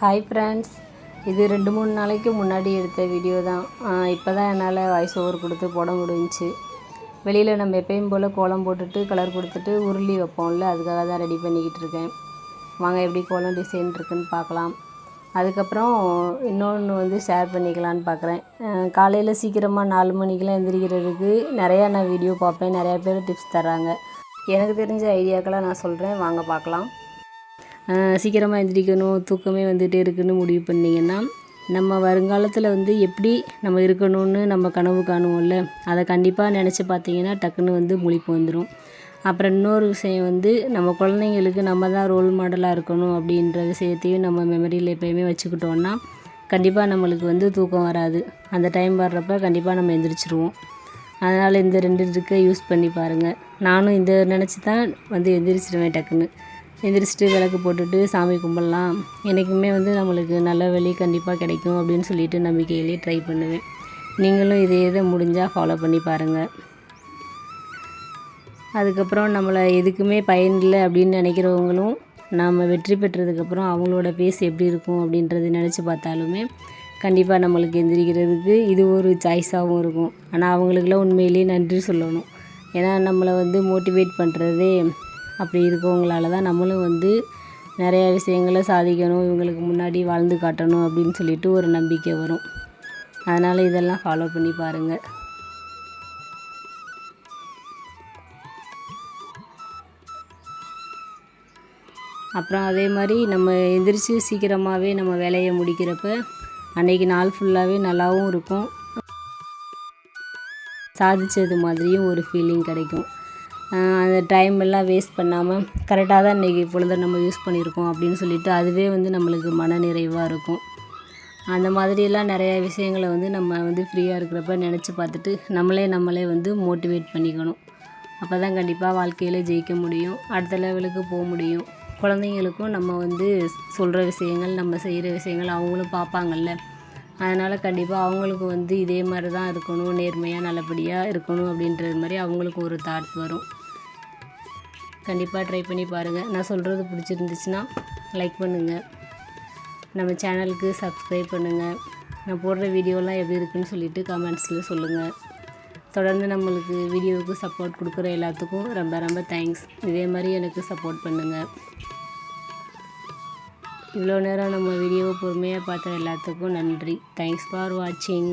Hi friends இது ரெண்டு மூணு நாளைக்கு முன்னாடி எடுத்த வீடியோ தான். இப்போ தான் என்னால் வாய்ஸ் ஓவர் கொடுத்து போட முடிஞ்சிச்சு. வெளியில் நம்ம எப்பயும் போல் கோலம் போட்டுட்டு கலர் கொடுத்துட்டு உருளி வைப்போம்ல அதுக்காக தான் ரெடி பண்ணிக்கிட்டு இருக்கேன். வாங்க எப்படி கோலம் டிசைன் இருக்குன்னு பார்க்கலாம். அதுக்கப்புறம் இன்னொன்று வந்து ஷேர் பண்ணிக்கலான்னு பார்க்குறேன். காலையில் சீக்கிரமாக நாலு மணிக்கெலாம் எந்திரிக்கிறதுக்கு நிறையா நான் வீடியோ பார்ப்பேன். நிறையா பேர் டிப்ஸ் தராங்க எனக்கு தெரிஞ்ச ஐடியாக்கெல்லாம் நான் சொல்கிறேன் வாங்க பார்க்கலாம். சீக்கிரமாக எந்திரிக்கணும் தூக்கமே வந்துகிட்டே இருக்குன்னு முடிவு பண்ணிங்கன்னா நம்ம வருங்காலத்தில் வந்து எப்படி நம்ம இருக்கணும்னு நம்ம கனவு காணுவோம்ல அதை கண்டிப்பாக நினச்சி பார்த்தீங்கன்னா டக்குன்னு வந்து முழிப்பு வந்துடும் அப்புறம் இன்னொரு விஷயம் வந்து நம்ம குழந்தைங்களுக்கு நம்ம தான் ரோல் மாடலாக இருக்கணும் அப்படின்ற விஷயத்தையும் நம்ம மெமரியில் எப்போயுமே வச்சுக்கிட்டோன்னா கண்டிப்பாக நம்மளுக்கு வந்து தூக்கம் வராது. அந்த டைம் வர்றப்ப கண்டிப்பாக நம்ம எந்திரிச்சிருவோம். அதனால் இந்த ரெண்டு ட்ரிக்கை யூஸ் பண்ணி பாருங்கள் நானும் இந்த நினச்சி தான் வந்து எந்திரிச்சிருவேன் டக்குன்னு. எந்திரிச்சிட்டு விளக்கு போட்டுட்டு சாமி கும்பிட்லாம். என்றைக்குமே வந்து நம்மளுக்கு நல்ல வழி கண்டிப்பாக கிடைக்கும் அப்படின்னு சொல்லிட்டு நம்பிக்கையிலே ட்ரை பண்ணுவேன். நீங்களும் இதே இதை முடிஞ்சால் ஃபாலோ பண்ணி பாருங்கள் அதுக்கப்புறம் நம்மளை எதுக்குமே பயன் இல்லை அப்படின்னு நினைக்கிறவங்களும் நாம் வெற்றி பெற்றதுக்கப்புறம் அவங்களோட பேஸ் எப்படி இருக்கும் அப்படின்றது நினச்சி பார்த்தாலுமே கண்டிப்பாக நம்மளுக்கு எந்திரிக்கிறதுக்கு இது ஒரு சாய்ஸாகவும் இருக்கும். ஆனால் அவங்களுக்குலாம் உண்மையிலேயே நன்றி சொல்லணும். ஏன்னா நம்மளை வந்து மோட்டிவேட் பண்ணுறதே அப்படி இருக்கவங்களால தான் நம்மளும் வந்து நிறையா விஷயங்களை சாதிக்கணும் இவங்களுக்கு முன்னாடி வாழ்ந்து காட்டணும் அப்படின்னு சொல்லிட்டு ஒரு நம்பிக்கை வரும். அதனால் இதெல்லாம் ஃபாலோ பண்ணி பாருங்கள் அப்புறம் அதே மாதிரி நம்ம எந்திரிச்சு சீக்கிரமாகவே நம்ம வேலையை முடிக்கிறப்ப அன்றைக்கி நாள் ஃபுல்லாகவே நல்லாவும் இருக்கும். சாதித்தது மாதிரியும் ஒரு ஃபீலிங் கிடைக்கும். அந்த டைம் எல்லாம் வேஸ்ட் பண்ணாமல் கரெக்டாக தான் இன்றைக்கி பொழுத நம்ம யூஸ் பண்ணியிருக்கோம் அப்படின்னு சொல்லிட்டு அதுவே வந்து நம்மளுக்கு மன நிறைவாக இருக்கும். அந்த மாதிரியெல்லாம் நிறையா விஷயங்களை வந்து நம்ம வந்து ஃப்ரீயாக இருக்கிறப்ப நினச்சி பார்த்துட்டு நம்மளே நம்மளே வந்து மோட்டிவேட் பண்ணிக்கணும். அப்போ தான் கண்டிப்பாக வாழ்க்கையில் ஜெயிக்க முடியும். அடுத்த லெவலுக்கு போக முடியும். குழந்தைங்களுக்கும் நம்ம வந்து சொல்கிற விஷயங்கள் நம்ம செய்கிற விஷயங்கள் அவங்களும் பார்ப்பாங்கல்ல. அதனால் கண்டிப்பாக அவங்களுக்கு வந்து இதே மாதிரி தான் இருக்கணும் நேர்மையாக நல்லபடியாக இருக்கணும் அப்படின்றது மாதிரி அவங்களுக்கு ஒரு தாட் வரும். கண்டிப்பாக ட்ரை பண்ணி பாருங்கள் நான் சொல்கிறது பிடிச்சிருந்துச்சுன்னா லைக் பண்ணுங்கள் நம்ம சேனலுக்கு சப்ஸ்கிரைப் பண்ணுங்கள் நான் போடுற வீடியோலாம் எப்படி இருக்குன்னு சொல்லிவிட்டு கமெண்ட்ஸில் சொல்லுங்கள் தொடர்ந்து நம்மளுக்கு வீடியோவுக்கு சப்போர்ட் கொடுக்குற எல்லாத்துக்கும் ரொம்ப ரொம்ப தேங்க்ஸ் இதே மாதிரி எனக்கு சப்போர்ட் பண்ணுங்கள் இவ்வளோ நேரம் நம்ம வீடியோவை பொறுமையாக பார்த்த எல்லாத்துக்கும் நன்றி. தேங்க்ஸ் ஃபார் வாட்சிங்